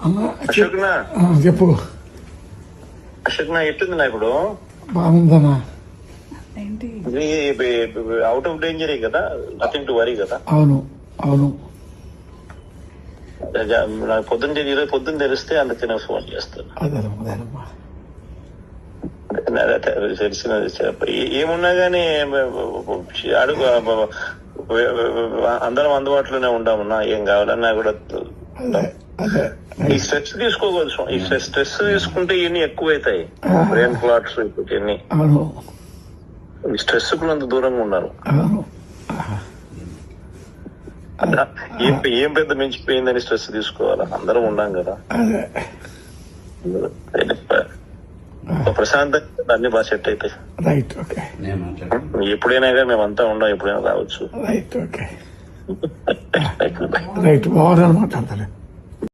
ఆ, చెప్పు. అశోక్ నా ఎట్టుంది నా ఇప్పుడు బాగుందన్నా అవుట్ ఆఫ్ డేంజర్ కదా? నథింగ్ టు వరీ కదా? అవును అవును. పొద్దున్న ఈరోజు పొద్దున్న తెలిస్తే అందుకనే ఫోన్ చేస్తాను తెలిసిన ఏమున్నా గానీ అడుగు అందరం అందుబాటులోనే ఉంటామన్నా ఏం కావాలన్నా కూడా ఈ స్ట్రెస్ తీసుకోవచ్చు ఈ స్ట్రెస్ స్ట్రెస్ తీసుకుంటే ఇవన్నీ ఎక్కువ అవుతాయి బ్రెయిన్ క్లాట్స్ ఇవన్నీ. స్ట్రెస్కు అంత దూరంగా ఉన్నారు ఏం ఏం పెద్ద మించిపోయిందని స్ట్రెస్ తీసుకోవాలా. అందరం ఉన్నాం కదా. ప్రశాంతంగా అన్ని బాగా సెట్ అవుతాయి రైట్ ఓకే. నేను మాట్లాడు ఎప్పుడైనా కానీ మేమంతా ఉండం ఎప్పుడైనా రావచ్చు. Right okay. రైట్ బాగున్నాను మాట్లాడతాను